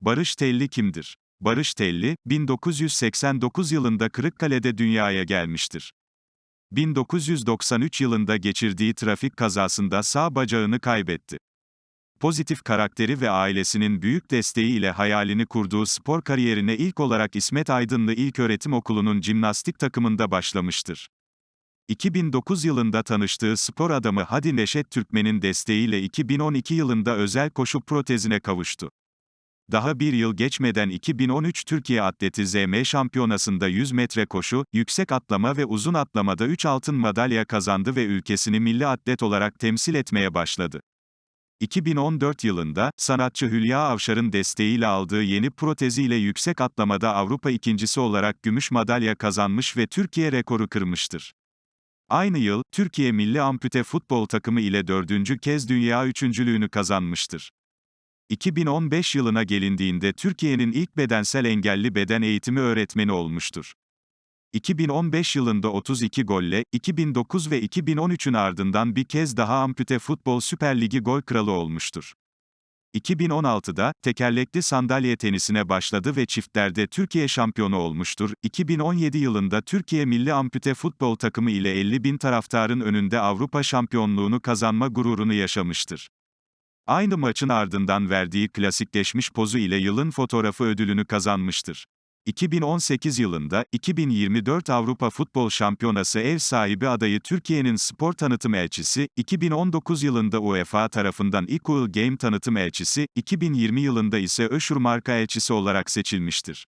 Barış Telli kimdir? Barış Telli, 1989 yılında Kırıkkale'de dünyaya gelmiştir. 1993 yılında geçirdiği trafik kazasında sağ bacağını kaybetti. Pozitif karakteri ve ailesinin büyük desteği ile hayalini kurduğu spor kariyerine ilk olarak İsmet Aydınlı İlköğretim Okulu'nun jimnastik takımında başlamıştır. 2009 yılında tanıştığı spor adamı Hadi Neşet Türkmen'in desteğiyle 2012 yılında özel koşu protezine kavuştu. Daha bir yıl geçmeden 2013 Türkiye Atleti ZM Şampiyonası'nda 100 metre koşu, yüksek atlama ve uzun atlamada 3 altın madalya kazandı ve ülkesini milli atlet olarak temsil etmeye başladı. 2014 yılında, sanatçı Hülya Avşar'ın desteğiyle aldığı yeni proteziyle yüksek atlamada Avrupa ikincisi olarak gümüş madalya kazanmış ve Türkiye rekoru kırmıştır. Aynı yıl, Türkiye Milli Ampute Futbol Takımı ile dördüncü kez dünya üçüncülüğünü kazanmıştır. 2015 yılına gelindiğinde Türkiye'nin ilk bedensel engelli beden eğitimi öğretmeni olmuştur. 2015 yılında 32 golle, 2009 ve 2013'ün ardından bir kez daha Ampute Futbol Süper Ligi gol kralı olmuştur. 2016'da, tekerlekli sandalye tenisine başladı ve çiftlerde Türkiye şampiyonu olmuştur. 2017 yılında Türkiye Milli Ampute Futbol takımı ile 50 bin taraftarın önünde Avrupa şampiyonluğunu kazanma gururunu yaşamıştır. Aynı maçın ardından verdiği klasikleşmiş pozu ile yılın fotoğrafı ödülünü kazanmıştır. 2018 yılında, 2024 Avrupa Futbol Şampiyonası ev sahibi adayı Türkiye'nin spor tanıtım elçisi, 2019 yılında UEFA tarafından Equal Game tanıtım elçisi, 2020 yılında ise Öşür marka elçisi olarak seçilmiştir.